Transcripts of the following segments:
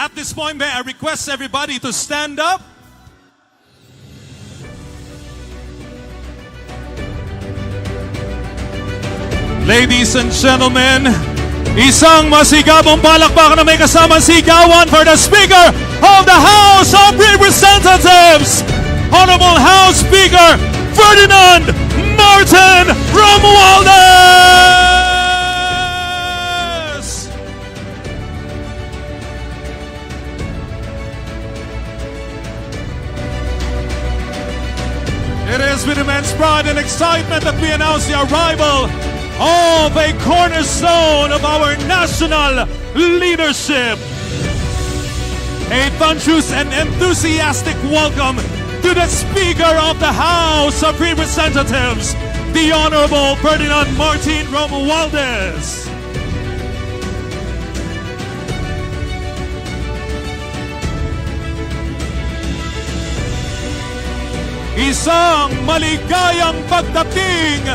At this point, may I request everybody to stand up. Ladies and gentlemen, isang masigabong palakpakan na may kasamang sigawan for the Speaker of the House of Representatives, Honorable House Speaker Ferdinand Martin Romualdez! Pride and excitement that we announce the arrival of a cornerstone of our national leadership. A thunderous and enthusiastic welcome to the Speaker of the House of Representatives, the Honorable Ferdinand Martin Romualdez. Isang maligayang pagdating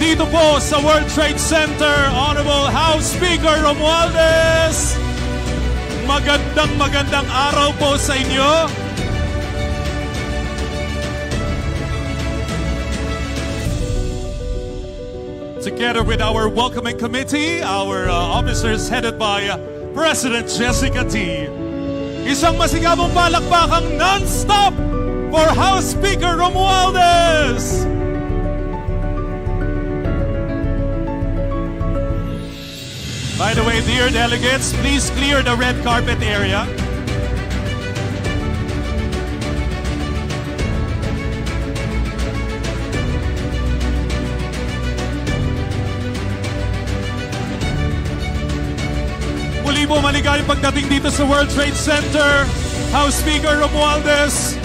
dito po sa World Trade Center, Honorable House Speaker Romualdez. Magandang magandang araw po sa inyo. Together with our welcoming committee, our uh, officers headed by uh, President Jessica T. Isang masigabong palakpakang non-stop for House Speaker Romualdez. By the way, dear delegates, please clear the red carpet area. Muli po maligayang pagdating dito sa World Trade Center. House Speaker Romualdez,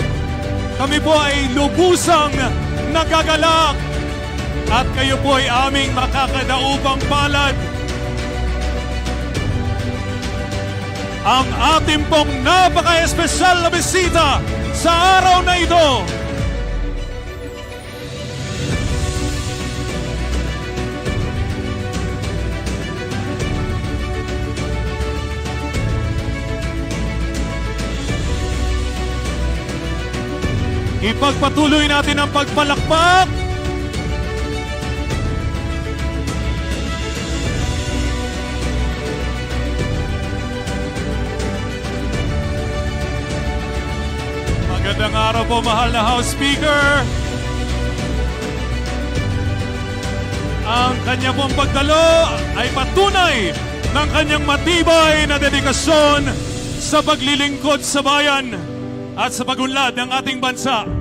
kami po ay lubusang nagagalak at kayo po ay aming makakadaupang palad. Ang ating pong napaka-espesyal na bisita sa araw na ito. Ipagpatuloy natin ang pagpalakpak Magandang araw po, mahal na House Speaker. Ang kanya pong pagdalo ay patunay ng kanyang matibay na dedikasyon sa paglilingkod sa bayan at sa pagunlad ng ating bansa.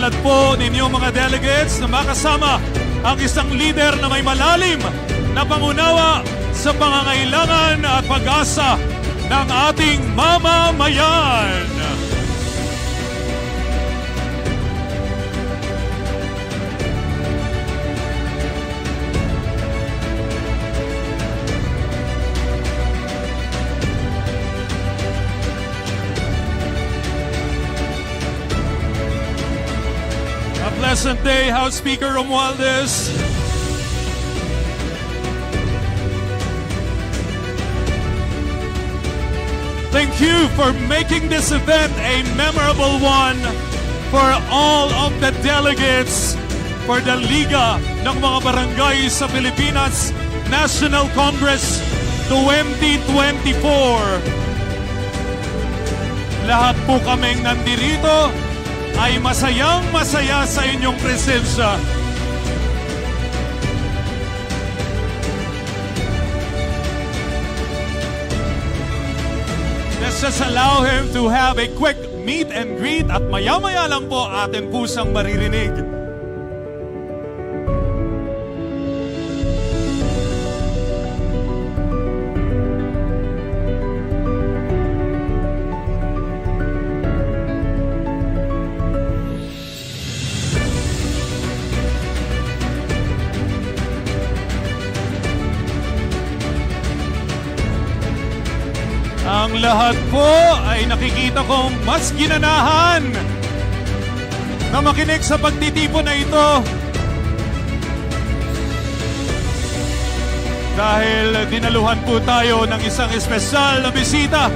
Napakapalad po ninyo mga delegates na makasama ang isang leader na may malalim na pangunawa sa pangangailangan at pag-asa ng ating mamamayan. A pleasant day, House Speaker Romualdez. Thank you for making this event a memorable one for all of the delegates for the Liga ng mga Barangay sa Pilipinas National Congress 2024. Lahat po kaming nandirito ay masayang masaya sa inyong presensya. Let's just allow him to have a quick meet and greet at maya-maya lang po ating pusang maririnig. Lahat po ay nakikita kong mas ginanahan na makinig sa pagtitipon na ito. Dahil dinaluhan po tayo ng isang espesyal na bisita.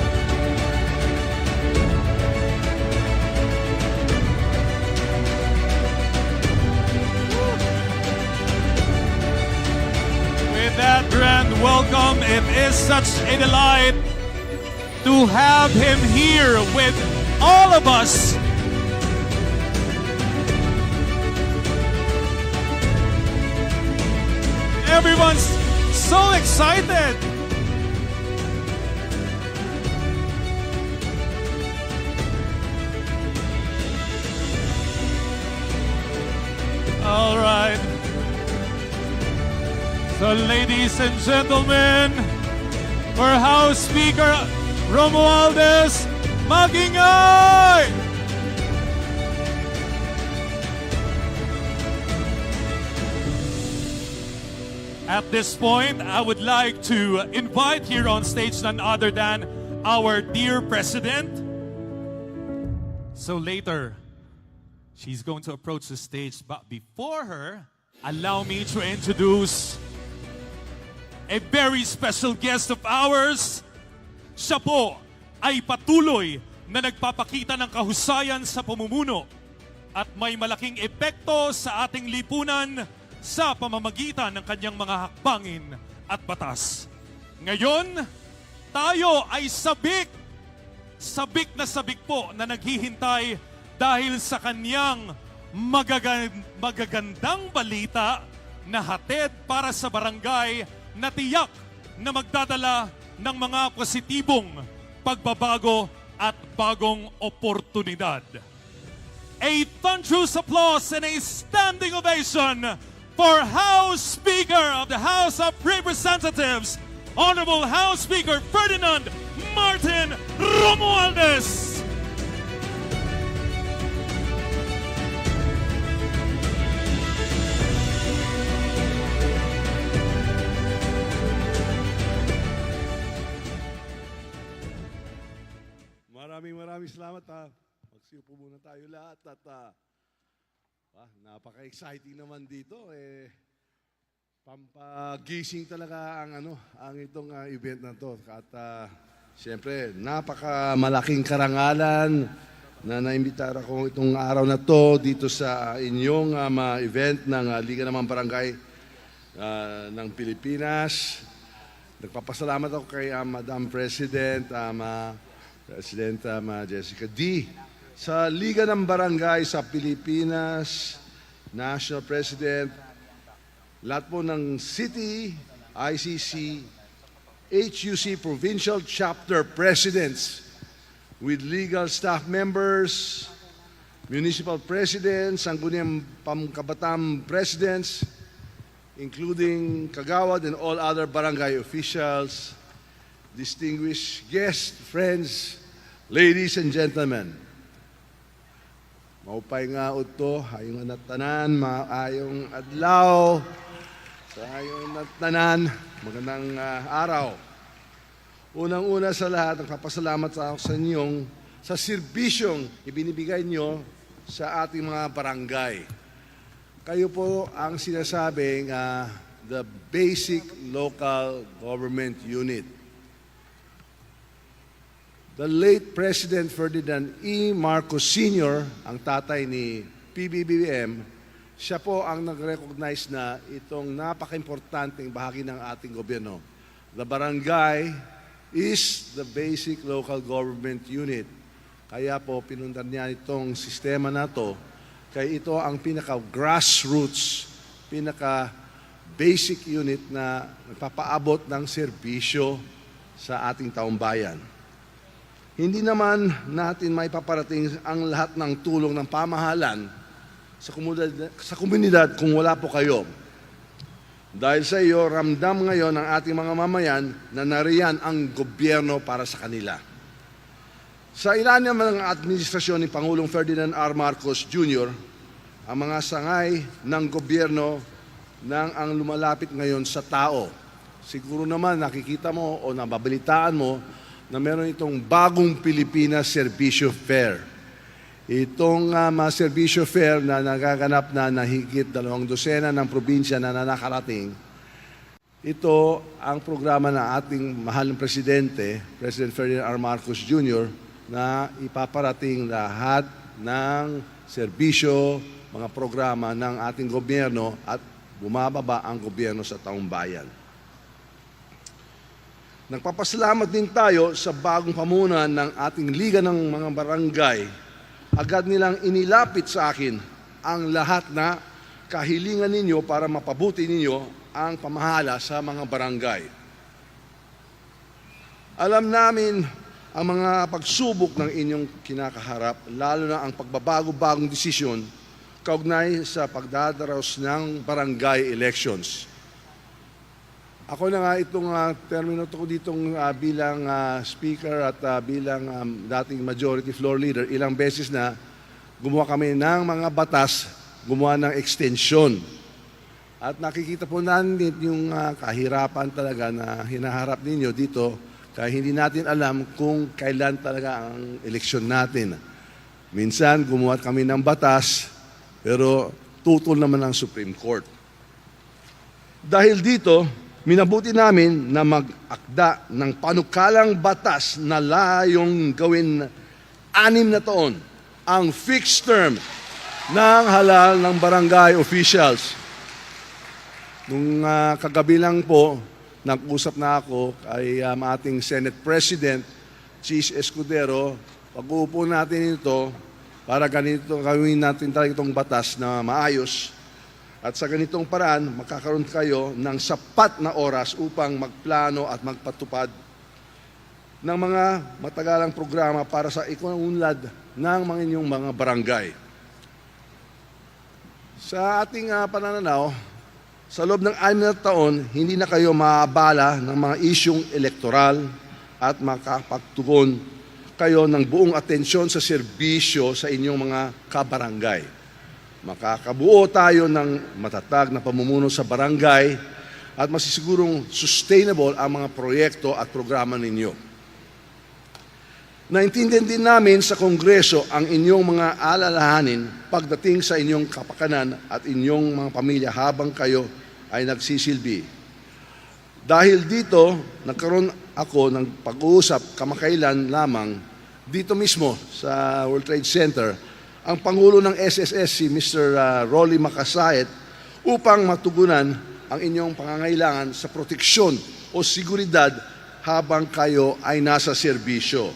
With that grand welcome, it is such a delight to have him here with all of us. Everyone's so excited. All right. So, ladies and gentlemen, for House Speaker Romualdez Magingay! At this point, I would like to invite here on stage none other than our dear President. So later, she's going to approach the stage, but before her, allow me to introduce a very special guest of ours. Siya po ay patuloy na nagpapakita ng kahusayan sa pamumuno at may malaking epekto sa ating lipunan sa pamamagitan ng kanyang mga hakbangin at batas. Ngayon, tayo ay sabik, sabik na sabik po na naghihintay dahil sa kanyang magagan- magagandang balita na hatid para sa barangay na tiyak na magdadala ng mga positibong pagbabago at bagong oportunidad. A thunderous applause and a standing ovation for House Speaker of the House of Representatives, Honorable House Speaker Ferdinand Martin Romualdez. Salamat ha. Magsiupo muna tayo lahat at ah, ah, napaka-exciting naman dito eh pampagising talaga ang ano ang itong ah, event na to at ah, siyempre napaka-malaking karangalan na naimbitara ko itong araw na to dito sa inyong ah, mga event ng ah, Liga ng Barangay ah, ng Pilipinas. Nagpapasalamat ako kay ah, Madam President, um, ah, President um, ah, Jessica D. Sa Liga ng Barangay sa Pilipinas, National President, lahat po ng City, ICC, HUC Provincial Chapter Presidents with legal staff members, municipal presidents, sangguniang pamkabatam presidents, including Kagawad and all other barangay officials, distinguished guests, friends, ladies and gentlemen. Maupay nga uto, ayong natanan, maayong adlaw, sa ayong natanan, magandang ah, araw. Unang-una sa lahat, nagpapasalamat ako sa inyong sa serbisyong ibinibigay nyo sa ating mga barangay. Kayo po ang sinasabing ah, the basic local government unit. The late President Ferdinand E. Marcos Sr., ang tatay ni PBBM, siya po ang nag-recognize na itong napaka-importanting bahagi ng ating gobyerno. The barangay is the basic local government unit. Kaya po pinundan niya itong sistema na to kaya ito ang pinaka-grassroots, pinaka-basic unit na nagpapaabot ng serbisyo sa ating taong bayan. Hindi naman natin may paparating ang lahat ng tulong ng pamahalan sa komunidad, sa komunidad kung wala po kayo. Dahil sa iyo, ramdam ngayon ng ating mga mamayan na nariyan ang gobyerno para sa kanila. Sa ilalim ng administrasyon ni Pangulong Ferdinand R. Marcos Jr., ang mga sangay ng gobyerno ng ang lumalapit ngayon sa tao. Siguro naman nakikita mo o nababalitaan mo na meron itong bagong Pilipinas Servisyo Fair. Itong uh, mga Servisyo Fair na nagaganap na nahigit dalawang dosena ng probinsya na nakarating, ito ang programa ng ating mahal ng Presidente, President Ferdinand R. Marcos Jr., na ipaparating lahat ng serbisyo, mga programa ng ating gobyerno at bumababa ang gobyerno sa taong bayan. Nagpapasalamat din tayo sa bagong pamunan ng ating Liga ng mga Barangay. Agad nilang inilapit sa akin ang lahat na kahilingan ninyo para mapabuti ninyo ang pamahala sa mga barangay. Alam namin ang mga pagsubok ng inyong kinakaharap, lalo na ang pagbabago-bagong desisyon kaugnay sa pagdadaros ng barangay elections. Ako na nga itong uh, termino ko ditong ah, bilang ah, speaker at ah, bilang um, dating majority floor leader, ilang beses na gumawa kami ng mga batas, gumawa ng extension. At nakikita po natin yung ah, kahirapan talaga na hinaharap ninyo dito kaya hindi natin alam kung kailan talaga ang eleksyon natin. Minsan gumawa kami ng batas pero tutol naman ang Supreme Court. Dahil dito, minabuti namin na mag-akda ng panukalang batas na layong gawin anim na taon ang fixed term ng halal ng barangay officials. Nung ah, kagabi lang po, nag-usap na ako kay um, ating Senate President, Cheese Escudero, pag-uupo natin ito para ganito gawin natin talaga itong batas na maayos. At sa ganitong paraan, makakaroon kayo ng sapat na oras upang magplano at magpatupad ng mga matagalang programa para sa ikunlad ng mga inyong mga barangay. Sa ating ah, panananaw, sa loob ng anim na taon, hindi na kayo maabala ng mga isyong elektoral at makapagtugon kayo ng buong atensyon sa serbisyo sa inyong mga kabarangay. Makakabuo tayo ng matatag na pamumuno sa barangay at masisigurong sustainable ang mga proyekto at programa ninyo. Naintindihan din namin sa Kongreso ang inyong mga alalahanin pagdating sa inyong kapakanan at inyong mga pamilya habang kayo ay nagsisilbi. Dahil dito, nagkaroon ako ng pag-uusap kamakailan lamang dito mismo sa World Trade Center ang Pangulo ng SSS, si Mr. uh, Rolly Makasayet, upang matugunan ang inyong pangangailangan sa proteksyon o seguridad habang kayo ay nasa serbisyo.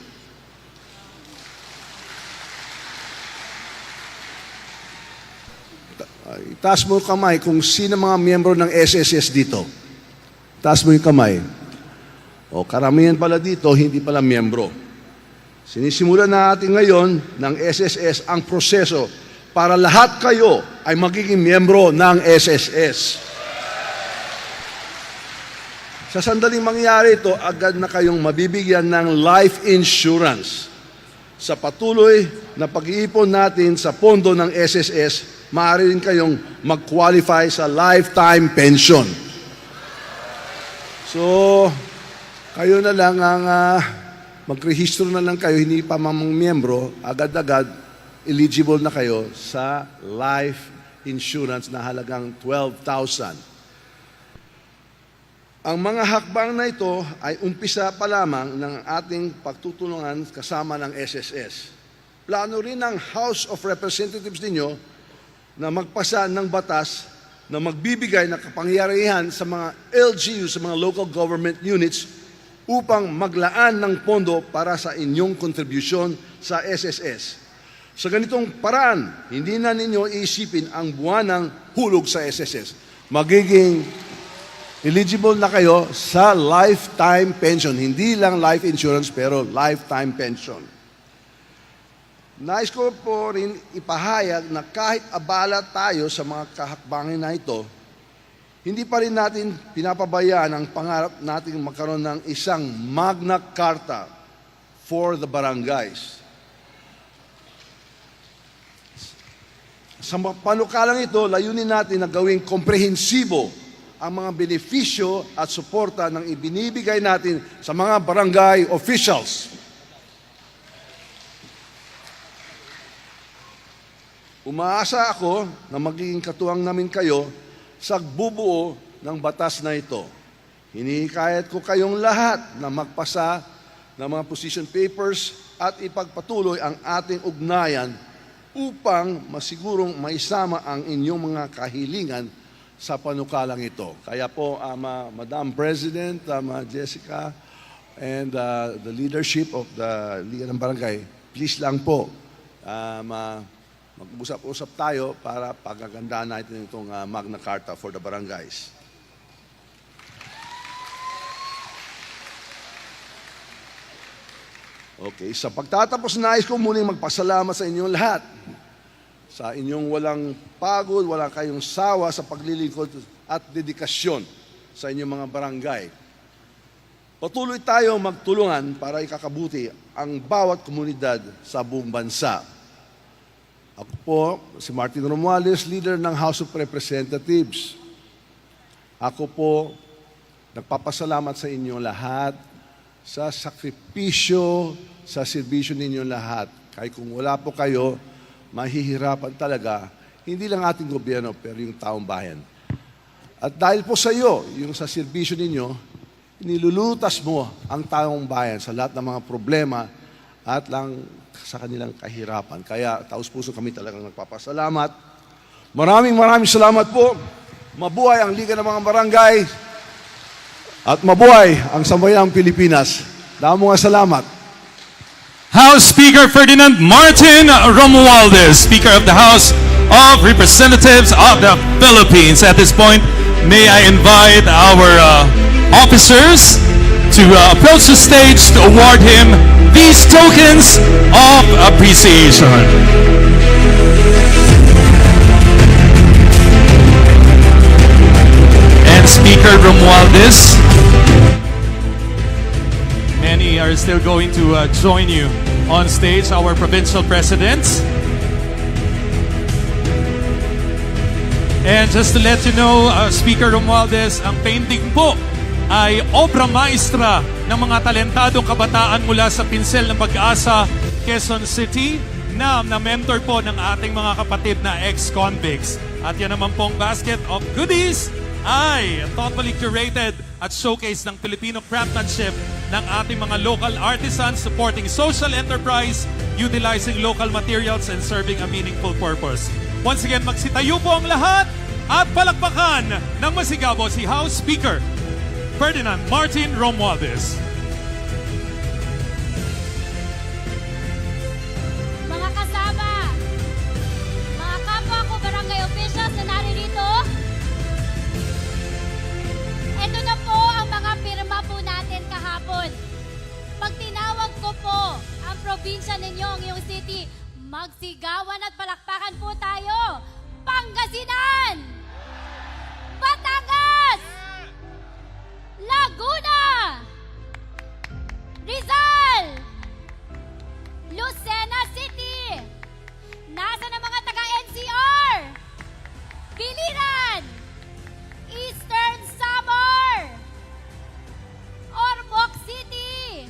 Taas mo kamay kung sino mga miyembro ng SSS dito. Taas mo yung kamay. O karamihan pala dito, hindi pala miyembro. Sinisimulan na natin ngayon ng SSS ang proseso para lahat kayo ay magiging miyembro ng SSS. Sa sandaling mangyari ito, agad na kayong mabibigyan ng life insurance. Sa patuloy na pag-iipon natin sa pondo ng SSS, maaari rin kayong mag-qualify sa lifetime pension. So, kayo na lang ang uh, magrehistro na lang kayo, hindi pa mamang miyembro, agad-agad eligible na kayo sa life insurance na halagang 12,000. Ang mga hakbang na ito ay umpisa pa lamang ng ating pagtutulungan kasama ng SSS. Plano rin ng House of Representatives ninyo na magpasa ng batas na magbibigay ng kapangyarihan sa mga LGU, sa mga local government units upang maglaan ng pondo para sa inyong kontribusyon sa SSS. Sa ganitong paraan, hindi na ninyo iisipin ang buwan ng hulog sa SSS. Magiging eligible na kayo sa lifetime pension. Hindi lang life insurance, pero lifetime pension. Nais ko po rin ipahayag na kahit abala tayo sa mga kahakbangin na ito, hindi pa rin natin pinapabayaan ang pangarap natin magkaroon ng isang Magna Carta for the barangays. Sa panukalang ito, layunin natin na gawing komprehensibo ang mga benepisyo at suporta ng ibinibigay natin sa mga barangay officials. Umaasa ako na magiging katuwang namin kayo sa bubuo ng batas na ito. Hinihikayat ko kayong lahat na magpasa ng mga position papers at ipagpatuloy ang ating ugnayan upang masigurong maisama ang inyong mga kahilingan sa panukalang ito. Kaya po, um, uh, Madam President, um, uh, Jessica, and uh, the leadership of the Liga ng Barangay, please lang po, um, uh, mag-usap-usap tayo para pagagandaan natin itong uh, Magna Carta for the barangays. Okay, sa pagtatapos nais ko muling magpasalamat sa inyong lahat. Sa inyong walang pagod, wala kayong sawa sa paglilingkod at dedikasyon sa inyong mga barangay. Patuloy tayo magtulungan para ikakabuti ang bawat komunidad sa buong bansa. Ako po, si Martin Romualdez, leader ng House of Representatives. Ako po, nagpapasalamat sa inyo lahat sa sakripisyo, sa serbisyo ninyo lahat. Kahit kung wala po kayo, mahihirapan talaga, hindi lang ating gobyerno, pero yung taong bayan. At dahil po sa iyo, yung sa serbisyo ninyo, nilulutas mo ang taong bayan sa lahat ng mga problema at lang sa kanilang kahirapan. Kaya taos puso kami talagang nagpapasalamat. Maraming maraming salamat po. Mabuhay ang Liga ng mga Barangay at mabuhay ang Sambayang Pilipinas. Damo salamat. House Speaker Ferdinand Martin Romualdez, Speaker of the House of Representatives of the Philippines. At this point, may I invite our uh, officers to uh, approach the stage to award him these tokens of appreciation. And Speaker Romualdez, Many are still going to uh, join you on stage, our provincial presidents. And just to let you know, uh, Speaker Romualdez, ang painting po ay obra maestra ng mga talentadong kabataan mula sa pinsel ng pag-asa, Quezon City, na na-mentor po ng ating mga kapatid na ex-convicts. At yan naman pong basket of goodies ay thoughtfully curated at showcase ng Filipino craftsmanship ng ating mga local artisans supporting social enterprise, utilizing local materials and serving a meaningful purpose. Once again, magsitayo po ang lahat at palakpakan ng masigabo si House Speaker Ferdinand Martin Romualdez. Mga kasama, mga kapwa ko barangay officials na naririto, ito na po ang mga pirma po natin kahapon. Pag tinawag ko po ang probinsya ninyo, ang iyong city, magsigawan at palakpakan po tayo. Pangasinan! Laguna! Rizal! Lucena City! Nasa na mga taga-NCR? Biliran! Eastern Samar! Ormoc City!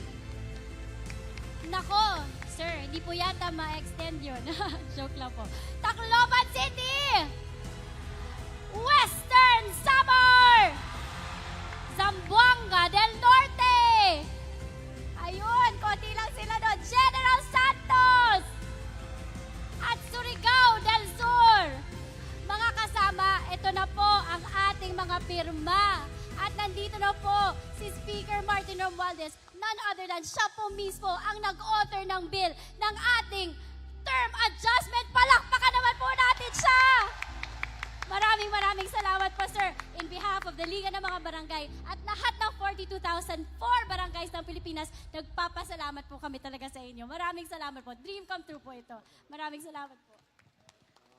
Nako, sir, hindi po yata ma-extend yun. Joke lang po. Tacloban City! Western Samar! Zamboanga del Norte! Ayun, konti lang sila doon. General Santos! At Surigao del Sur! Mga kasama, ito na po ang ating mga pirma. At nandito na po si Speaker Martin Romualdez, none other than siya po mismo ang nag-author ng bill ng ating term adjustment. Palakpakan naman po natin siya! Maraming maraming salamat po, sir. In behalf of the Liga ng mga Barangay at lahat ng 42,004 barangays ng Pilipinas, nagpapasalamat po kami talaga sa inyo. Maraming salamat po. Dream come true po ito. Maraming salamat po.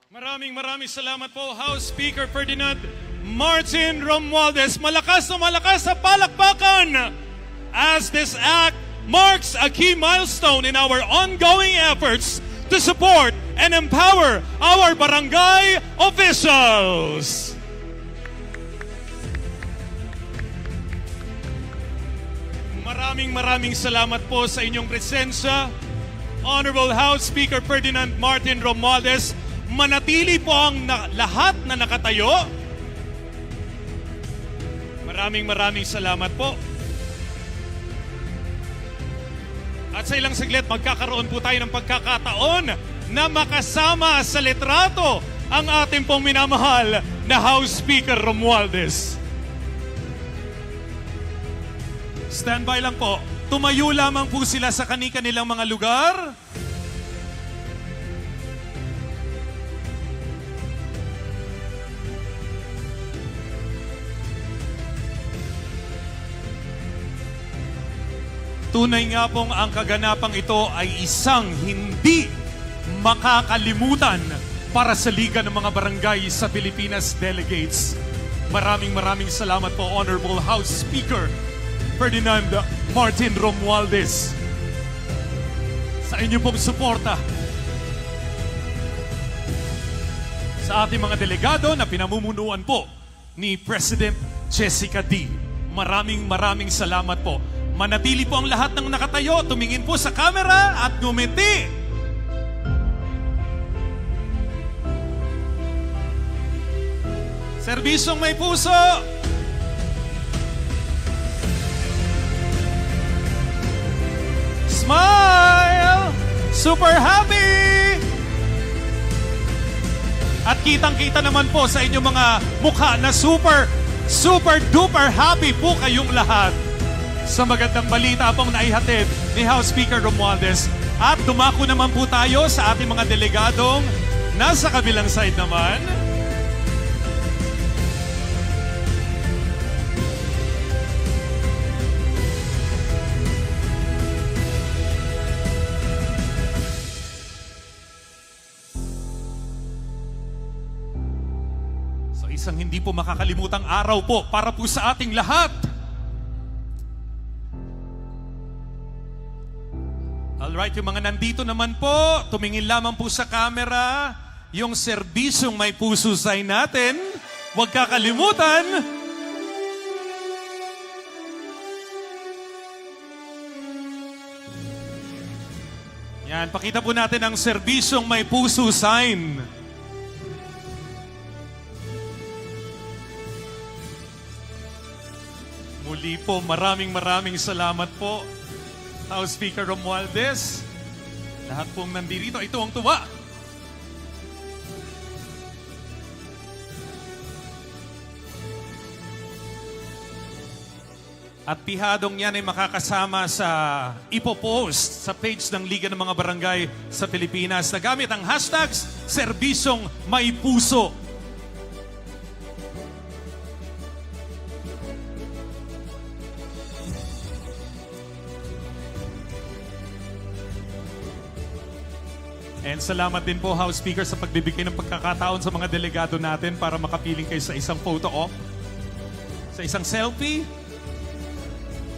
Maraming maraming salamat po, House Speaker Ferdinand Martin Romualdez. Malakas na malakas sa palakpakan as this act marks a key milestone in our ongoing efforts to support and empower our barangay officials. Maraming maraming salamat po sa inyong presensya. Honorable House Speaker Ferdinand Martin Romualdez, manatili po ang na- lahat na nakatayo. Maraming maraming salamat po. At sa ilang saglit, magkakaroon po tayo ng pagkakataon na makasama sa litrato ang ating pong minamahal na House Speaker Romualdez. Standby lang po. Tumayo lamang po sila sa kani-kanilang mga lugar. Tunay nga pong ang kaganapang ito ay isang hindi makakalimutan para sa Liga ng mga Barangay sa Pilipinas Delegates. Maraming maraming salamat po Honorable House Speaker Ferdinand Martin Romualdez sa inyong pong suporta sa ating mga delegado na pinamumunuan po ni President Jessica D. Maraming maraming salamat po. Manatili po ang lahat ng nakatayo, tumingin po sa camera at ngumiti. Serbisyong may puso. Smile! Super happy! At kitang-kita naman po sa inyong mga mukha na super, super duper happy po kayong lahat sa magandang balita pong naihatid ni House Speaker Romualdez. At dumako naman po tayo sa ating mga delegadong nasa kabilang side naman. So isang hindi po makakalimutang araw po para po sa ating lahat. Alright, yung mga nandito naman po, tumingin lamang po sa camera. Yung serbisyong may puso sign natin. Huwag kakalimutan. Yan, pakita po natin ang serbisyong may puso sign. Muli po, maraming maraming salamat po. House Speaker Romualdez. Lahat pong nandito, ito ang tuwa. At pihadong yan ay makakasama sa ipopost sa page ng Liga ng mga Barangay sa Pilipinas na gamit ang hashtags Serbisyong May Puso. And salamat din po, House Speaker, sa pagbibigay ng pagkakataon sa mga delegado natin para makapiling kayo sa isang photo op, sa isang selfie,